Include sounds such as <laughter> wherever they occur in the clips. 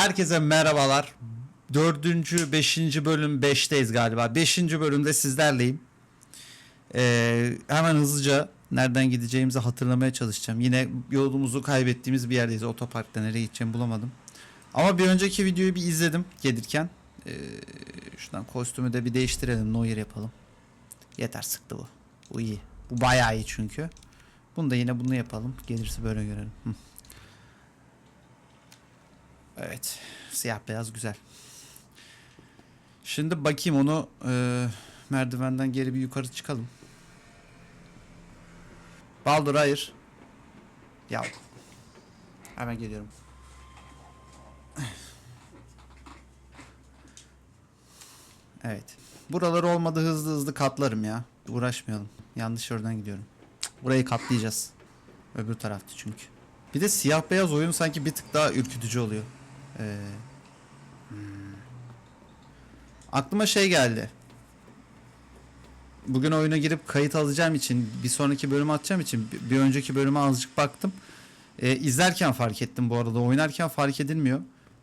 Herkese merhabalar. Dördüncü, beşinci bölüm beşteyiz galiba. Beşinci bölümde sizlerleyim. Ee, hemen hızlıca nereden gideceğimizi hatırlamaya çalışacağım. Yine yolumuzu kaybettiğimiz bir yerdeyiz. Otoparkta nereye gideceğimi bulamadım. Ama bir önceki videoyu bir izledim gelirken. Ee, şuradan kostümü de bir değiştirelim. Noir yapalım. Yeter sıktı bu. Bu iyi. Bu bayağı iyi çünkü. Bunu da yine bunu yapalım. Gelirse böyle görelim. Hı. Evet. Siyah beyaz güzel. Şimdi bakayım onu e, merdivenden geri bir yukarı çıkalım. Baldur hayır. Ya. Hemen geliyorum. Evet. Buralar olmadı hızlı hızlı katlarım ya. Uğraşmayalım. Yanlış yönden gidiyorum. Burayı katlayacağız. Öbür taraftı çünkü. Bir de siyah beyaz oyun sanki bir tık daha ürkütücü oluyor. Ee, hmm. Aklıma şey geldi. Bugün oyuna girip kayıt alacağım için bir sonraki bölümü atacağım için bir- önceki bölüme azıcık baktım. Ee, izlerken fark ettim bu arada. Oynarken fark edilmiyor.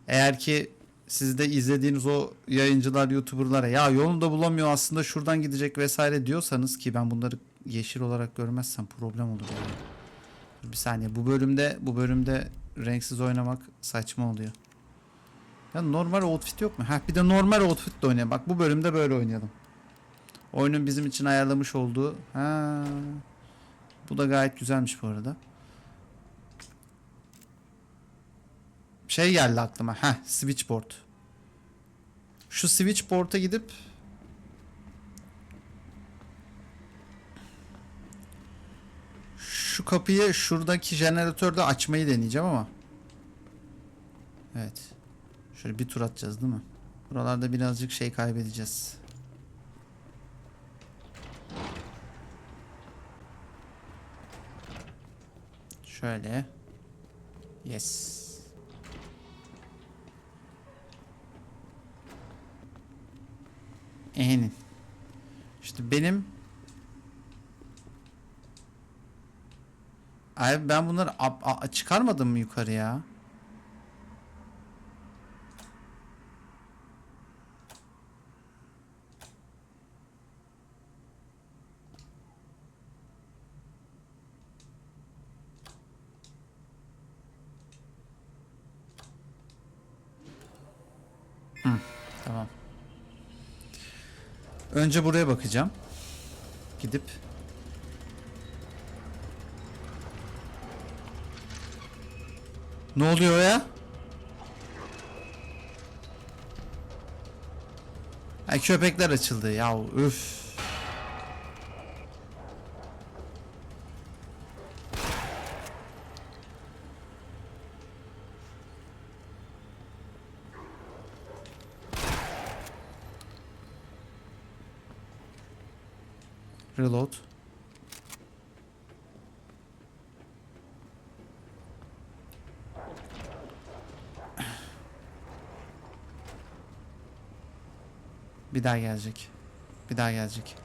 Eğer ki siz de izlediğiniz o yayıncılar, youtuberlara ya yolunu da bulamıyor aslında şuradan gidecek vesaire diyorsanız ki ben bunları yeşil olarak görmezsem problem olur yani. Bir saniye bu bölümde bu bölümde renksiz oynamak saçma oluyor. Ya normal outfit yok mu? Ha bir de normal outfit de oynayalım. Bak bu bölümde böyle oynayalım. Oyunun bizim için ayarlamış olduğu. Ha. Bu da gayet güzelmiş bu arada. Şey geldi aklıma. Ha, switchboard. Şu switchboard'a gidip şu kapıyı şuradaki jeneratörde açmayı deneyeceğim ama. Evet. Şöyle bir tur atacağız değil mi? Buralarda birazcık şey kaybedeceğiz. Şöyle. Yes. Ehenin. İşte benim Abi ben bunları çıkarmadım mı yukarı ya? Önce buraya bakacağım. Gidip Ne oluyor ya? Ha, köpekler açıldı ya üf. Reload. Bir daha gelecek. Bir daha gelecek.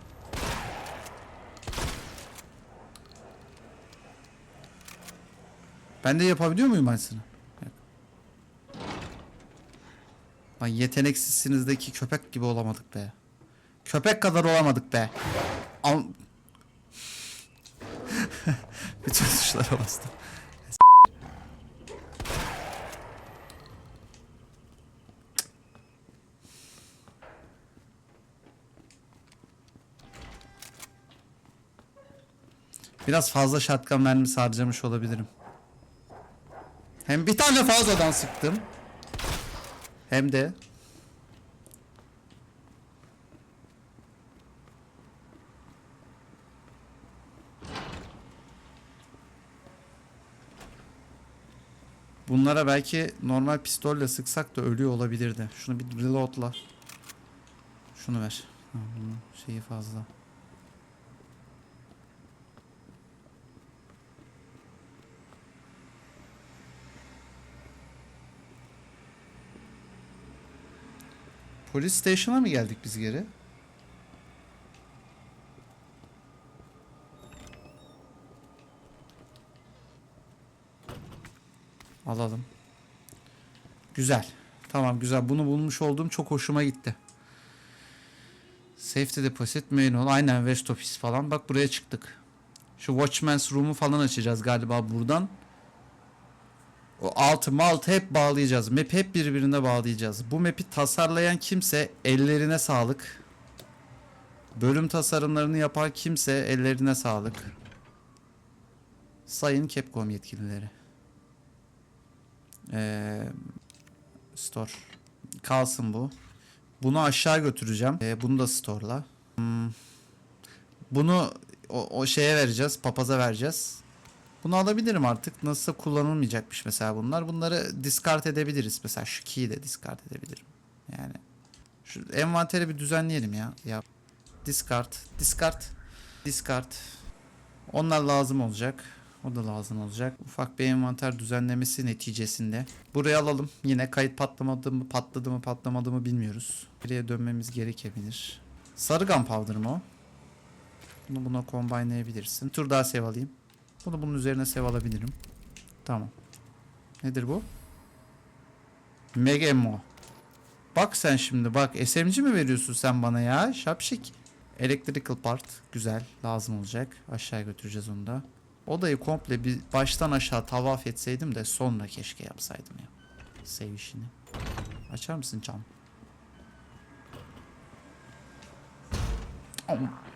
Ben de yapabiliyor muyum aynısını? Lan yeteneksizsinizdeki köpek gibi olamadık be. Köpek kadar olamadık be. Al... <laughs> Bütün tuşlara bastım. Biraz fazla şatkan mermisi harcamış olabilirim. Hem bir tane fazladan sıktım. Hem de Bunlara belki normal pistolle sıksak da ölüyor olabilirdi. Şunu bir reloadla. Şunu ver. Bunun şeyi fazla. Polis station'a mı geldik biz geri? Alalım. Güzel. Tamam güzel. Bunu bulmuş olduğum çok hoşuma gitti. Safety deposit manual. Aynen West Office falan. Bak buraya çıktık. Şu Watchman's Room'u falan açacağız galiba buradan. O altı maltı hep bağlayacağız. Map hep birbirine bağlayacağız. Bu map'i tasarlayan kimse ellerine sağlık. Bölüm tasarımlarını yapan kimse ellerine sağlık. Sayın Capcom yetkilileri. Ee, store. Kalsın bu. Bunu aşağı götüreceğim. Ee, bunu da store'la. Hmm. Bunu o, o şeye vereceğiz. Papaza vereceğiz. Bunu alabilirim artık. Nasılsa kullanılmayacakmış mesela bunlar. Bunları discard edebiliriz. Mesela şu key'i de discard edebilirim. Yani şu envanteri bir düzenleyelim ya. Ya discard, discard, discard. Onlar lazım olacak. O da lazım olacak. Ufak bir envanter düzenlemesi neticesinde. Buraya alalım. Yine kayıt patlamadı mı, patladı mı, patlamadı mı bilmiyoruz. Buraya dönmemiz gerekebilir. Sarı gunpowder mı o? Bunu buna combine'layabilirsin. Bir tur daha save alayım. Bunu bunun üzerine save alabilirim. Tamam. Nedir bu? Mega Ammo. Bak sen şimdi bak. SMG mi veriyorsun sen bana ya? Şapşik. Electrical part. Güzel. Lazım olacak. Aşağı götüreceğiz onu da. Odayı komple bir baştan aşağı tavaf etseydim de sonra keşke yapsaydım ya. Save işini. Açar mısın cam? Am.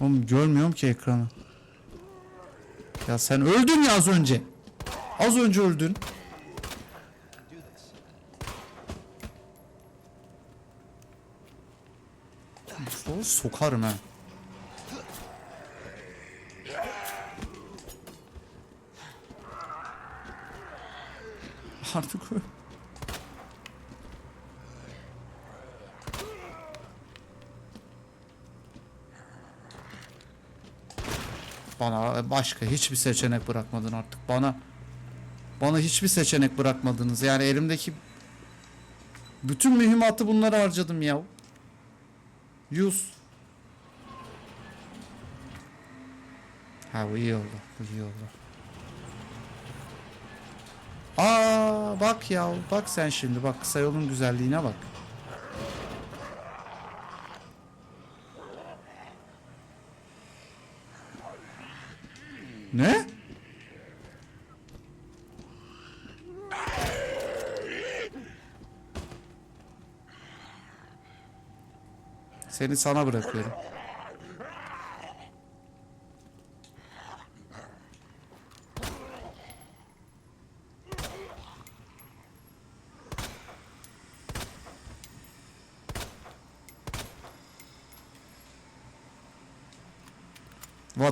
Oğlum görmüyorum ki ekranı. Ya sen öldün ya az önce. Az önce öldün. Do this. So- Sokarım ha. Artık öl. Bana başka hiçbir seçenek bırakmadın artık. Bana bana hiçbir seçenek bırakmadınız. Yani elimdeki bütün mühimmatı bunlara harcadım ya. Use. Ha bu iyi oldu. Bu iyi oldu. Aa bak ya bak sen şimdi bak kısa yolun güzelliğine bak. Ne? Seni sana bırakıyorum.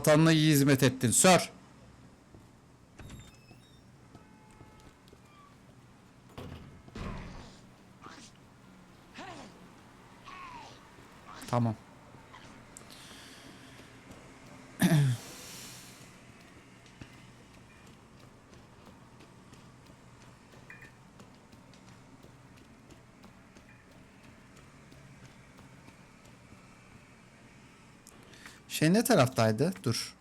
Vatanına iyi hizmet ettin. Sir. Tamam. Şey ne taraftaydı? Dur.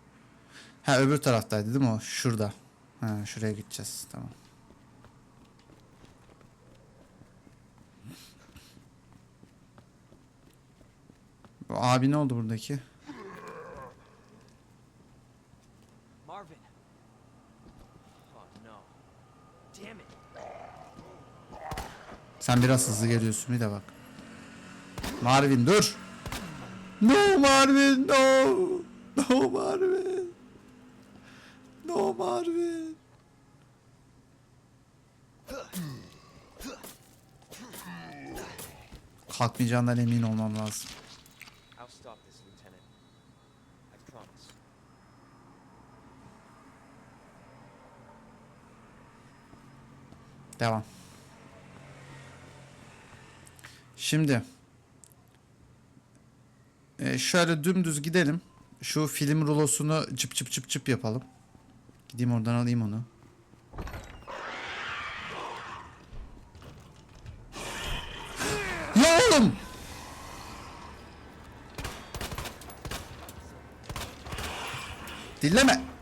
Ha öbür taraftaydı değil mi o? Şurada. Ha şuraya gideceğiz. Tamam. Bu abi ne oldu buradaki? Marvin. Oh no. Damn it. Sen biraz hızlı geliyorsun bir de bak. Marvin dur. No Marvin no. No Marvin. No Marvin. Kalkmayacağından emin olmam lazım. Devam. Şimdi e, şöyle dümdüz gidelim. şu film rulosunu çıp çıp çıp çıp yapalım. Gideyim oradan alayım onu. Ya oğlum! Dilleme.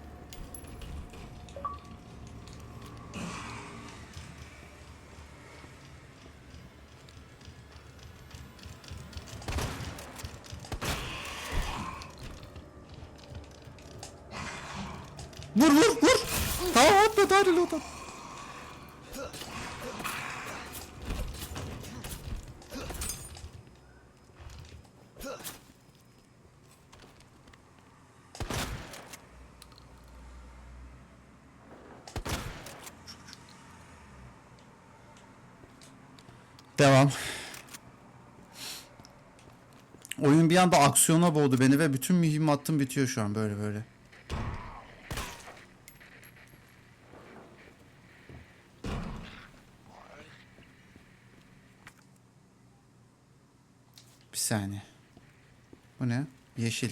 Vur vur vur. Tamam atma daha reload at. Devam. Oyun bir anda aksiyona boğdu beni ve bütün mühimmatım bitiyor şu an böyle böyle. Bir saniye. Bu ne? Yeşil.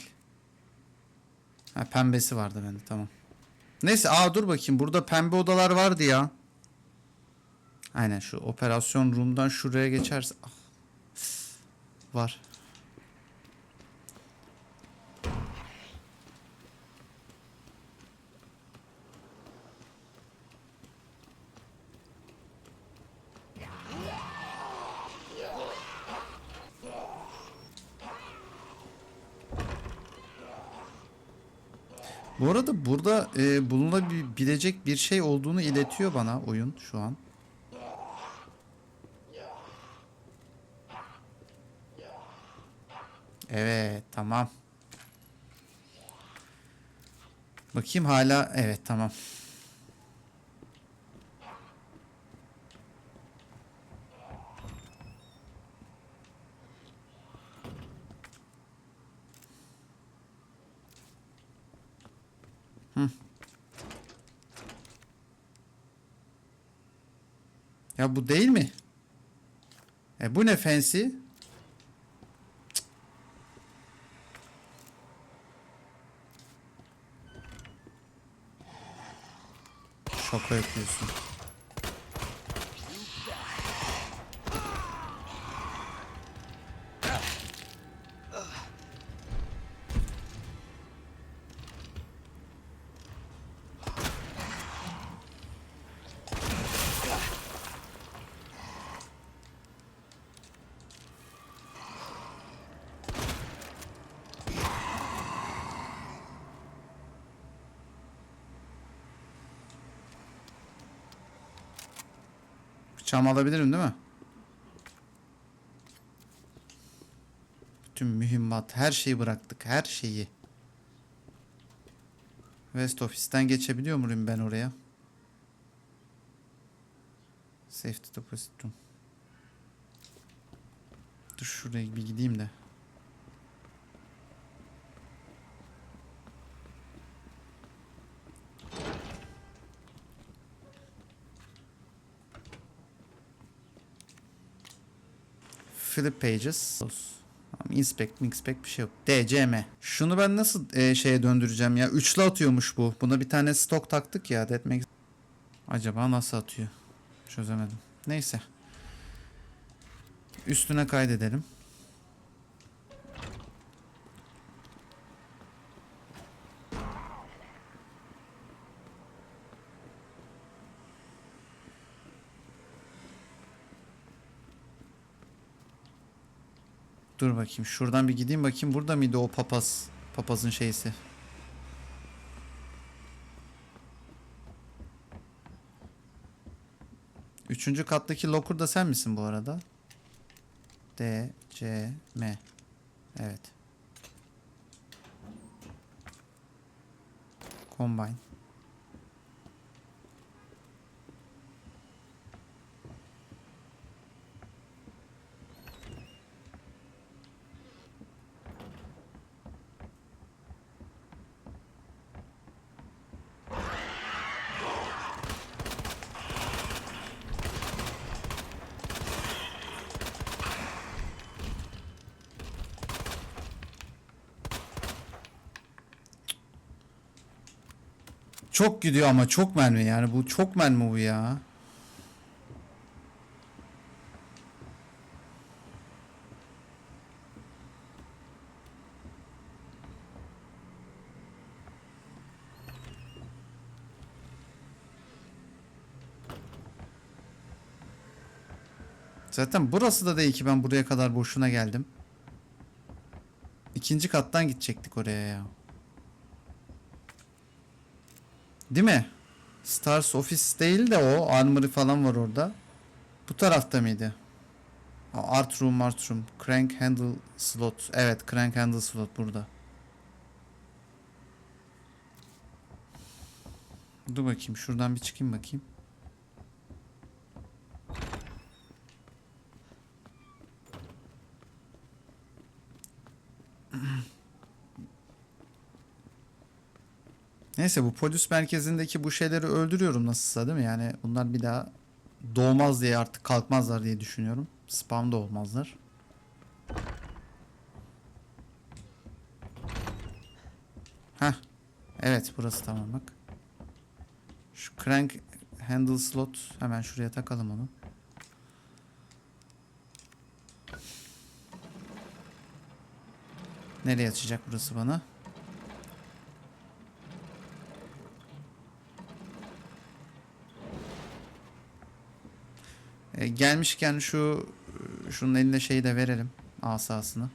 Ha pembesi vardı bende tamam. Neyse aa dur bakayım burada pembe odalar vardı ya. Aynen şu operasyon room'dan şuraya geçerse ah. var. Bu arada burada e, bulunabilecek bir şey olduğunu iletiyor bana oyun şu an. Evet tamam. Bakayım hala evet tamam. Ya bu değil mi? E bu ne fancy? Yapıyorsun. Bıçağımı alabilirim değil mi? Bütün mühimmat, her şeyi bıraktık. Her şeyi. West Office'ten geçebiliyor muyum ben oraya? Safety Deposit Room. Dur şuraya bir gideyim de. Flip pages. Inspect, inspect bir şey yok. DCM. Şunu ben nasıl e, şeye döndüreceğim ya? Üçlü atıyormuş bu. Buna bir tane stok taktık ya. Makes... Acaba nasıl atıyor? Çözemedim. Neyse. Üstüne kaydedelim. Dur bakayım. Şuradan bir gideyim bakayım. Burada mıydı o papaz? Papazın şeysi. Üçüncü kattaki locker da sen misin bu arada? D, C, M. Evet. Combine. Çok gidiyor ama çok mermi yani bu çok mermi bu ya. Zaten burası da değil ki ben buraya kadar boşuna geldim. İkinci kattan gidecektik oraya ya. Değil mi? Stars Office değil de o. Armory falan var orada. Bu tarafta mıydı? Art Room, Art Room. Crank Handle Slot. Evet, Crank Handle Slot burada. Dur bakayım. Şuradan bir çıkayım bakayım. Neyse bu polis merkezindeki bu şeyleri öldürüyorum nasılsa değil mi? Yani bunlar bir daha doğmaz diye artık kalkmazlar diye düşünüyorum. Spam da olmazlar. Heh. Evet burası tamam bak. Şu crank handle slot hemen şuraya takalım onu. Nereye açacak burası bana? Gelmişken şu şunun eline şeyi de verelim asasını.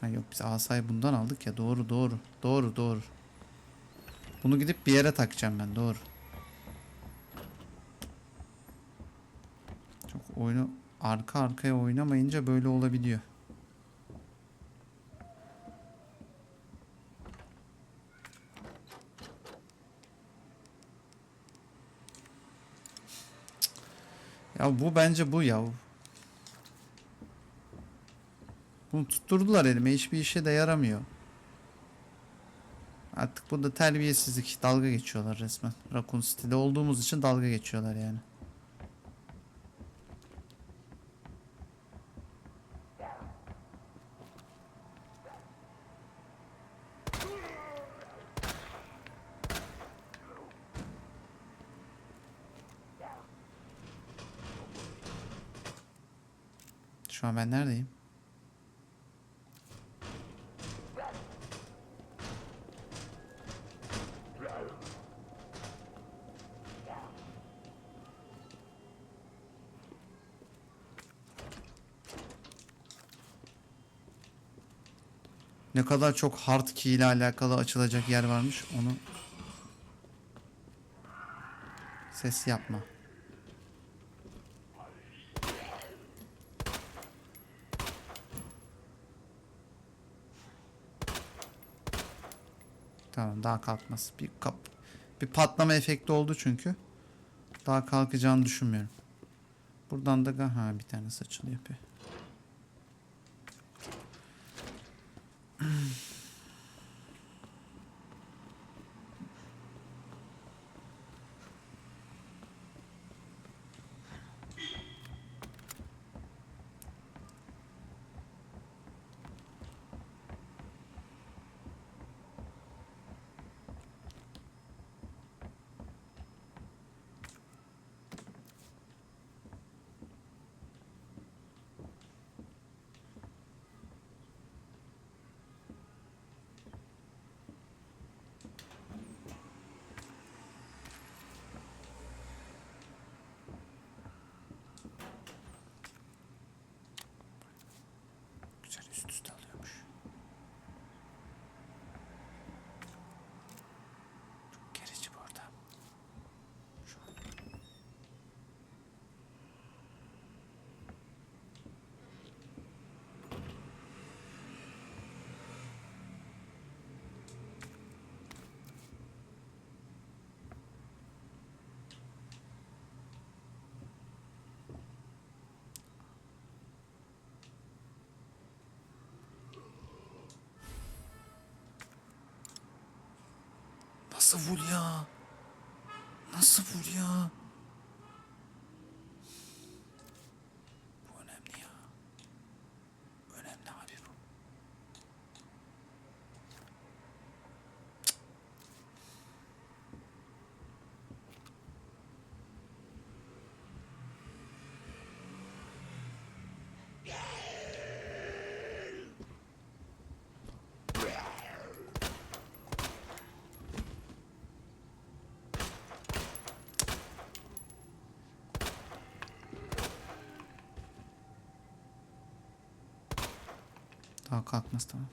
Ha yok biz asayı bundan aldık ya doğru doğru doğru doğru. Bunu gidip bir yere takacağım ben doğru. Çok oyunu arka arkaya oynamayınca böyle olabiliyor. Ya bu bence bu ya. Bunu tutturdular elime. Hiçbir işe de yaramıyor. Artık bu da terbiyesizlik. Dalga geçiyorlar resmen. Raccoon City'de olduğumuz için dalga geçiyorlar yani. Ben neredeyim? Ne kadar çok hard key ile alakalı açılacak yer varmış onu ses yapma. Tamam daha kalkmaz. Bir kap bir patlama efekti oldu çünkü. Daha kalkacağını düşünmüyorum. Buradan da ha bir tane saçılıyor bir. Güzel üst üste alıyormuş. Çok gerici bu arada. Şu an. Nasıl vur ya? Nasıl vur ya? Bu önemli ya. Daha kalkmaz tamam.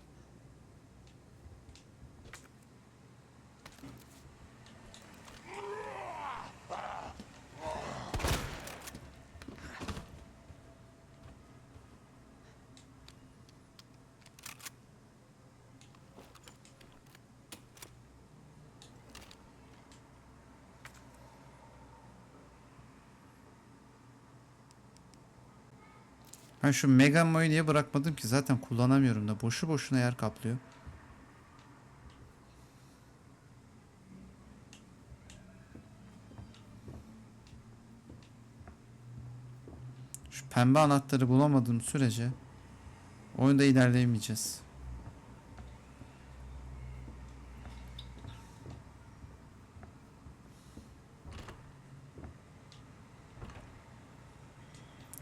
Ben şu Mega Mo'yu niye bırakmadım ki? Zaten kullanamıyorum da. Boşu boşuna yer kaplıyor. Şu pembe anahtarı bulamadığım sürece oyunda ilerleyemeyeceğiz.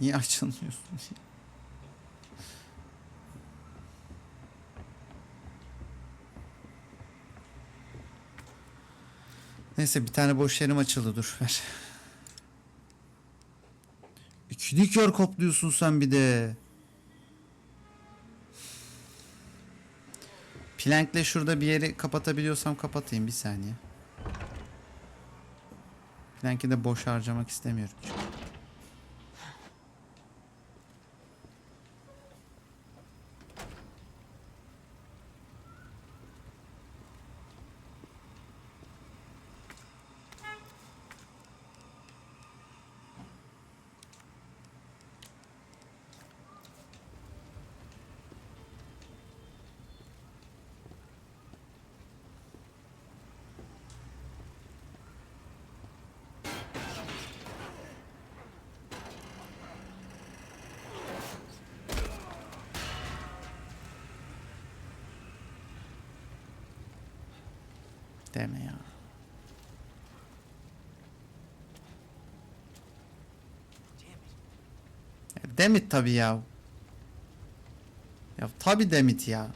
Niye açılmıyorsun? <laughs> Neyse bir tane boş yerim açıldı dur ver. İkili kör kopluyorsun sen bir de. Plankle şurada bir yeri kapatabiliyorsam kapatayım bir saniye. Plank'i de boş harcamak istemiyorum çünkü. Deme ya. Ya Demit tabi ya. Ya tabi Demit ya.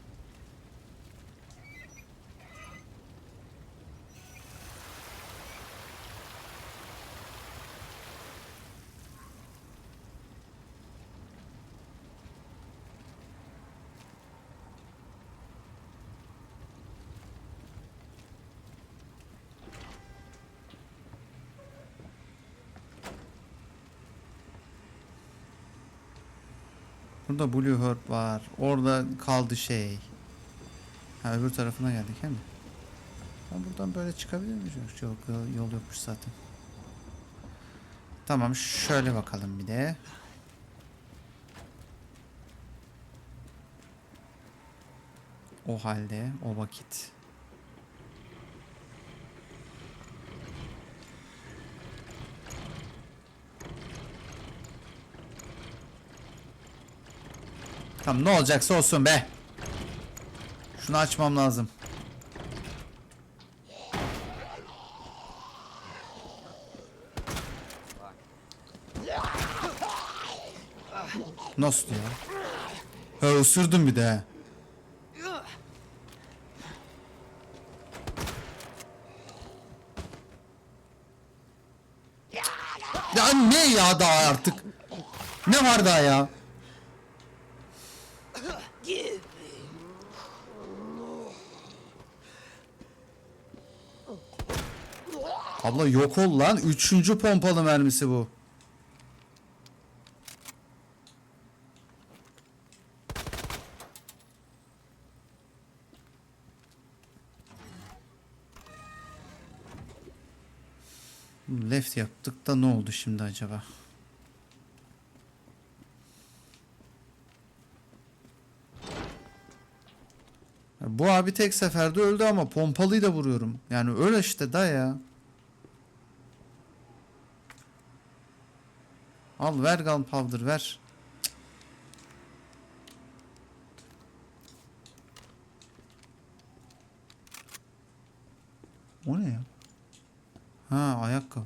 Burada Blue Herb var. Orada kaldı şey. Ha öbür tarafına geldik he mi? Ben buradan böyle çıkabilir miyim? Yok, yol, yol yokmuş zaten. Tamam şöyle bakalım bir de. O halde o vakit. Tamam ne olacaksa olsun be. Şunu açmam lazım. Nasıl ya? Ha ısırdım bir de. Ya ne ya daha artık? Ne var daha ya? Abla yok ol lan. Üçüncü pompalı mermisi bu. Left yaptık da ne oldu şimdi acaba? Bu abi tek seferde öldü ama pompalıyı da vuruyorum. Yani öyle işte da ya. Al ver gunpowder ver. O ne ya? Ha ayakkabı.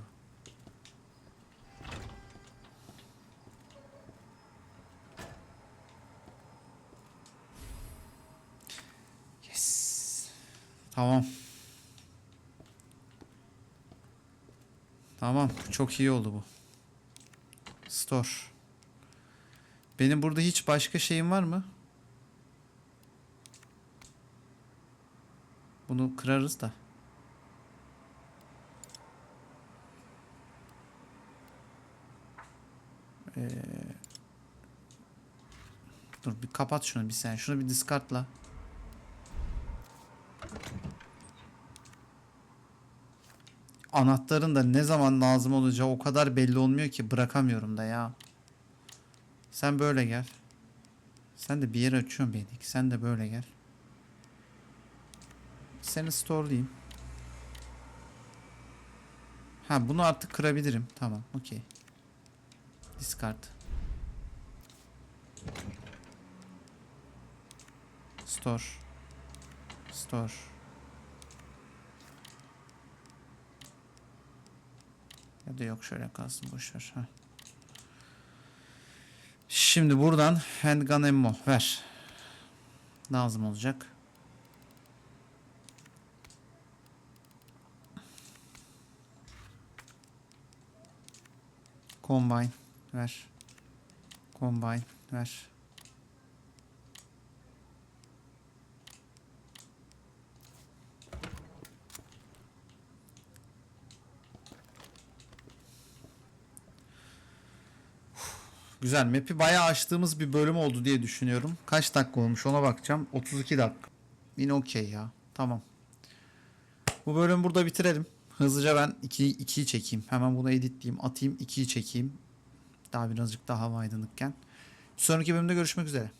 Yes. Tamam. Tamam. Çok iyi oldu bu. Store. Benim burada hiç başka şeyim var mı? Bunu kırarız da. Ee, dur bir kapat şunu bir sen. Şunu bir discardla. Anahtarın da ne zaman lazım olacağı o kadar belli olmuyor ki bırakamıyorum da ya. Sen böyle gel. Sen de bir yere açıyorsun beni. Sen de böyle gel. Seni store'layayım. Ha bunu artık kırabilirim. Tamam okey. Discard. Store. Store. Ya yok şöyle kalsın boşver. Ha. Şimdi buradan handgun ammo ver. Lazım olacak. Combine ver. Combine ver. Güzel. Map'i bayağı açtığımız bir bölüm oldu diye düşünüyorum. Kaç dakika olmuş ona bakacağım. 32 dakika. Yine okey ya. Tamam. Bu bölümü burada bitirelim. Hızlıca ben 2'yi 2'yi çekeyim. Hemen bunu editleyeyim, atayım, 2'yi çekeyim. Daha birazcık daha aydınlıkken. Sonraki bölümde görüşmek üzere.